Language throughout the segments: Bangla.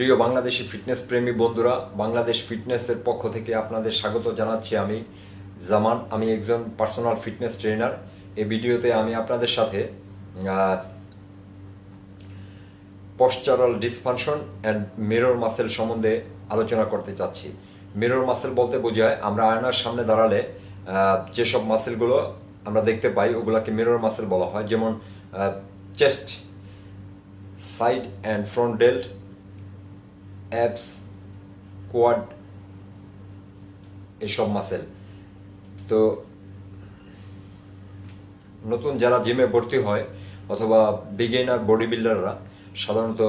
প্রিয় বাংলাদেশি ফিটনেস প্রেমী বন্ধুরা, বাংলাদেশ ফিটনেসের পক্ষ থেকে আপনাদের স্বাগত জানাচ্ছি আমি জামান। আমি একজন পার্সোনাল ফিটনেস ট্রেনার। এই ভিডিওতে আমি আপনাদের সাথে postural dysfunction and mirror muscle সম্বন্ধে আলোচনা করতে চাচ্ছি। মিরর মাসেল বলতে বোঝায়, আমরা আয়নার সামনে দাঁড়ালে যেসব মাসেলগুলো আমরা দেখতে পাই, ওগুলাকে মিরর মাসেল বলা হয়। যেমন chest side and front delt abs quad এসব মাসেল তো নতুন যারা জিমে ভর্তি হয় অথবা বিগিনার বডি বিল্ডাররা সাধারণত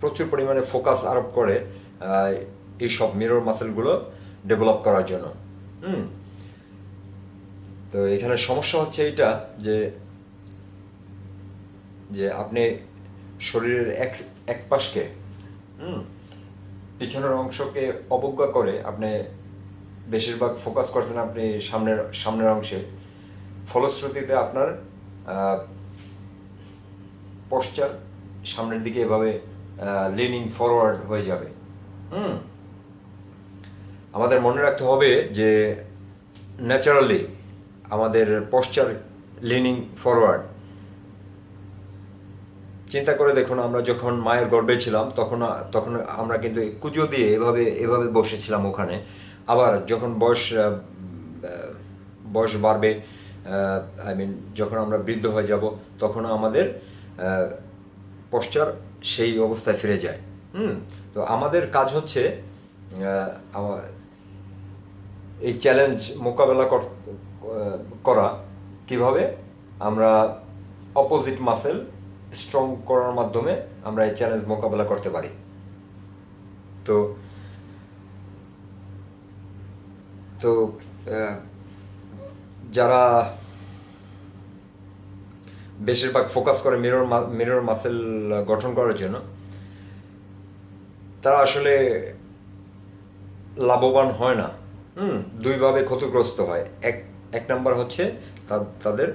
প্রচুর পরিমাণে ফোকাস আরোপ করে এই সব মিরর মাসেলগুলো ডেভেলপ করার জন্য। হুম। তো এখানে সমস্যা হচ্ছে এইটা যে যে আপনি শরীরের এক এক পাশকে পিছনের অংশকে অবজ্ঞা করে আপনি বেশিরভাগ ফোকাস করছেন আপনি সামনের সামনের অংশে। ফলশ্রুতিতে আপনার পশ্চার সামনের দিকে এভাবে লিনিং ফরওয়ার্ড হয়ে যাবে। হুম, আমাদের মনে রাখতে হবে যে ন্যাচারালি আমাদের পশ্চার লিনিং ফরওয়ার্ড চিন্তা করে দেখুন, আমরা যখন মায়ের গর্ভে ছিলাম, তখন তখন আমরা কিন্তু কুজো দিয়ে এভাবে এভাবে বসেছিলাম ওখানে। আবার যখন বয়স বয়স বাড়বে আই মিন যখন আমরা বৃদ্ধ হয়ে যাব, তখন আমাদের পশ্চার সেই অবস্থায় ফিরে যায়। হুম? তো আমাদের কাজ হচ্ছে এই চ্যালেঞ্জ মোকাবেলা করা কীভাবে? আমরা অপোজিট মাসেল স্ট্রং করার মাধ্যমে আমরা এই চ্যালেঞ্জ মোকাবেলা করতে পারি। তো তো যারা বেশিরভাগ ফোকাস করে মিরর মিরর মাসেল গঠন করার জন্য, তারা আসলে লাভবান হয় না। হুম, দুইভাবে ক্ষতিগ্রস্ত হয়। এক এক নাম্বার হচ্ছে তাদের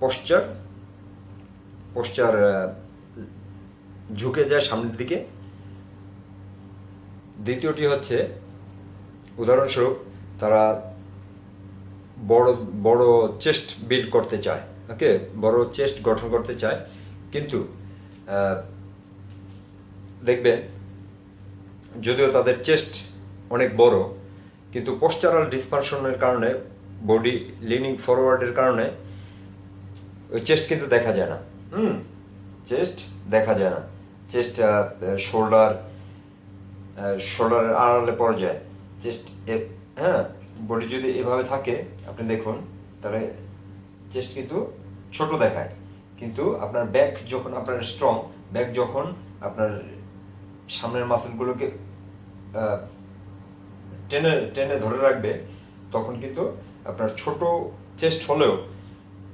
পশ্চার আহ, ঝুঁকে যায় সামনের দিকে। দ্বিতীয়টি হচ্ছে উদাহরণস্বরূপ তারা বড় বড় চেস্ট বিল্ড করতে চায় ওকে? বড় চেস্ট গঠন করতে চায়। কিন্তু দেখবেন যদিও তাদের চেস্ট অনেক বড় কিন্তু পোস্টারাল ডিসপারশনের কারণে বডি লিনিং ফরওয়ার্ডের কারণে ওই চেস্ট কিন্তু দেখা যায় না। হুম। চেস্ট দেখা যায় না। চেস্ট শোল্ডার শোল্ডারের আড়ালে পড়ে যায়। চেস্ট হ্যাঁ বডি যদি এভাবে থাকে, আপনি দেখুন, তাহলে চেস্ট কিন্তু ছোট দেখায়। কিন্তু আপনার ব্যাক যখন আপনার স্ট্রং ব্যাক যখন আপনার সামনের মাসেলগুলোকে টেনে টেনে ধরে রাখবে, তখন কিন্তু আপনার ছোট চেস্ট হলেও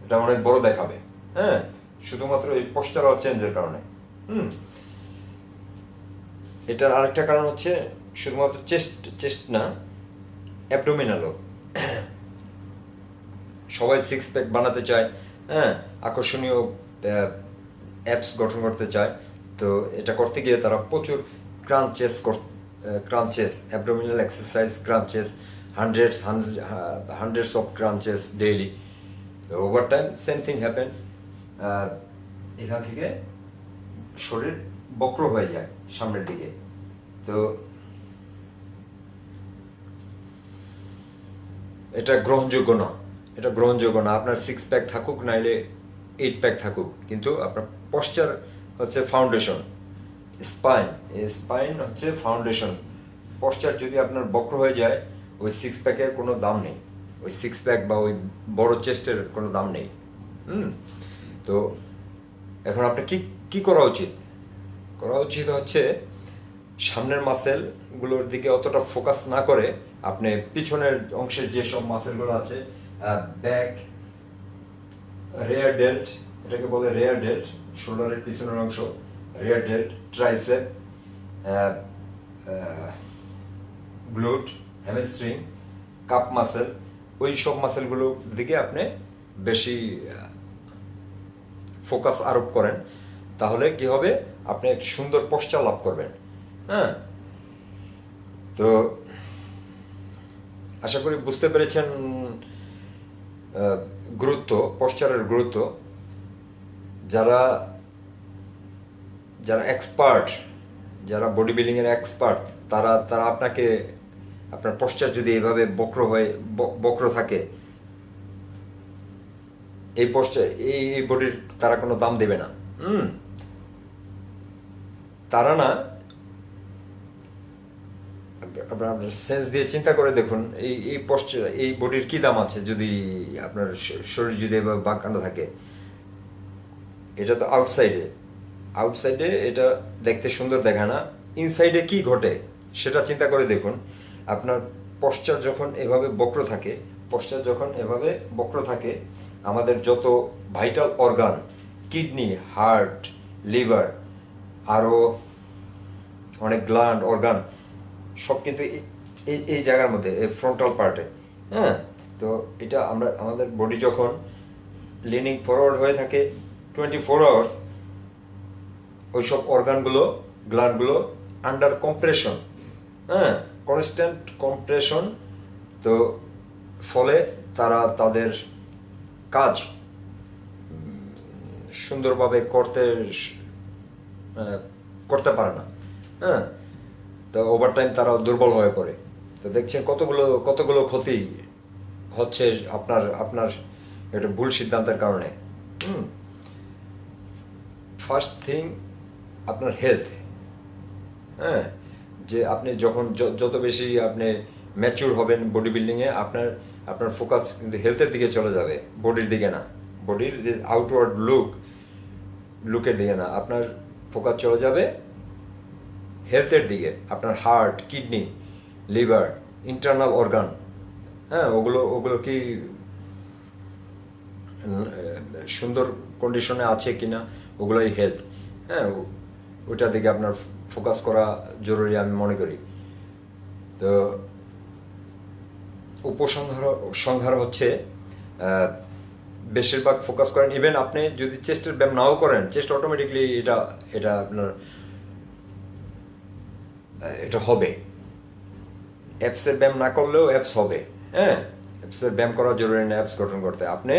এটা অনেক বড় দেখাবে। হ্যাঁ? শুধুমাত্র এই পোস্টারাল চেঞ্জের কারণে। হুম। এটার আরেকটা কারণ হচ্ছে শুধুমাত্র চেস্ট চেস্ট না অ্যাবডোমিনালও সবাই সিক্স প্যাক বানাতে চায় হ্যাঁ আকর্ষণীয় অ্যাপস গঠন করতে চায়। তো এটা করতে গিয়ে তারা প্রচুর crunches crunches abdominal exercise crunches hundreds hundreds of crunches daily over time same thing happen এখান থেকে শরীর বক্র হয়ে যায় সামনের দিকে। তো এটা গ্রহণযোগ্য না, এটা গ্রহণযোগ্য না। আপনার সিক্স প্যাক থাকুক, নাইলে এইট প্যাক থাকুক। কিন্তু আপনার পশ্চার হচ্ছে ফাউন্ডেশন স্পাইন স্পাইন হচ্ছে ফাউন্ডেশন পশ্চার যদি আপনার বক্র হয়ে যায়, ওই সিক্স প্যাকের কোনো দাম নেই। ওই সিক্স প্যাক বা ওই বড় চেস্টের কোনো দাম নেই। হুম? তো এখন আপনার কি কি করা উচিত? করা উচিত হচ্ছে সামনের মাসেলগুলোর দিকে অতটা ফোকাস না করে আপনি পিছনের অংশের যে সব মাসেলগুলো আছে ব্যাক রেয়ার ডেল্ট এটাকে বলে রেয়ার ডেল্ট শোল্ডারের পিছনের অংশ rear delt tricep glute hamstring calf muscle ওই সব মাসেলগুলোর দিকে আপনি বেশি ফোকাস আরোপ করেন, তাহলে কি হবে? আপনি এক সুন্দর পশ্চার লাভ করবেন। হ্যাঁ? তো আশা করি বুঝতে পেরেছেন গুরুত্ব পশ্চারের গুরুত্ব। যারা যারা এক্সপার্ট যারা বডি বিল্ডিং এর এক্সপার্ট তারা তারা আপনাকে, আপনার পশ্চার যদি এভাবে বক্র হয়ে বক্র থাকে এই পশ্চার এই বডির তারা কোনো দাম দেবে না। হুম। তারা না, আপনার সেন্স দিয়ে চিন্তা করে দেখুন, এই এই পশ্চার এই বডির কি দাম আছে যদি আপনার শরীর যদি বাঁকানো থাকে। এটা তো আউটসাইডে আউটসাইডে এটা দেখতে সুন্দর দেখায় না। ইনসাইডে কি ঘটে, সেটা চিন্তা করে দেখুন। আপনার পশ্চার যখন এভাবে বক্র থাকে পশ্চার যখন এভাবে বক্র থাকে আমাদের যত vital organ kidney heart liver আরও অনেক গ্ল্যান্ড অর্গান সব কিন্তু এই- এই জায়গার মধ্যে, এই ফ্রন্টাল পার্টে হ্যাঁ? তো এটা আমরা, আমাদের বডি যখন লিনিং ফরওয়ার্ড হয়ে থাকে টোয়েন্টি ফোর আওয়ার্স ওইসব অর্গানগুলো গ্ল্যান্ডগুলো আন্ডার কম্প্রেশন হ্যাঁ? কনস্ট্যান্ট কম্প্রেশন তো ফলে তারা তাদের কাজ সুন্দরভাবে করতে করতে পারে না হ্যাঁ? তো ওভার টাইম তারা দুর্বল হয়ে পড়ে। তো দেখছেন কতগুলো কতগুলো ক্ষতি হচ্ছে আপনার আপনার একটা ভুল সিদ্ধান্তের কারণে। হুম। ফার্স্ট থিং আপনার হেলথ হ্যাঁ? যে আপনি যখন যত বেশি আপনি ম্যাচিউর হবেন বডি বিল্ডিংয়ে আপনার আপনার ফোকাস কিন্তু হেলথের দিকে চলে যাবে বডির দিকে না। বডির যে আউটওয়ার্ড লুক লুকের দিকে না। আপনার ফোকাস চলে যাবে হেলথের দিকে। আপনার heart kidney liver internal organ হ্যাঁ ওগুলো ওগুলো কি সুন্দর কন্ডিশনে আছে কিনা, ওগুলোই হেলথ হ্যাঁ ওইটার দিকে আপনার ফোকাস করা জরুরি আমি মনে করি। তো উপসংহার সংহার হচ্ছে বেশিরভাগ ফোকাস করেন। ইভেন আপনি যদি চেস্টের ব্যায়াম নাও করেন চেস্ট অটোমেটিকলি এটা এটা আপনার এটা হবে। অ্যাপসের ব্যায়াম না করলেও অ্যাপস হবে হ্যাঁ? অ্যাপসের ব্যায়াম করা জরুরি না অ্যাপস গঠন করতে। আপনি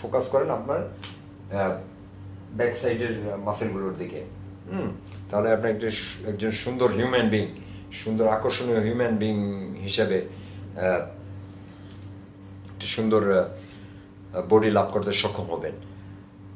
ফোকাস করেন আপনার ব্যাক সাইডের মাসেলগুলোর দিকে। হুম? তাহলে আপনি একটা একজন সুন্দর হিউম্যান বিং সুন্দর আকর্ষণীয় হিউম্যান বিং হিসেবে একটা সুন্দর বডি লাভ করতে সক্ষম হবেন।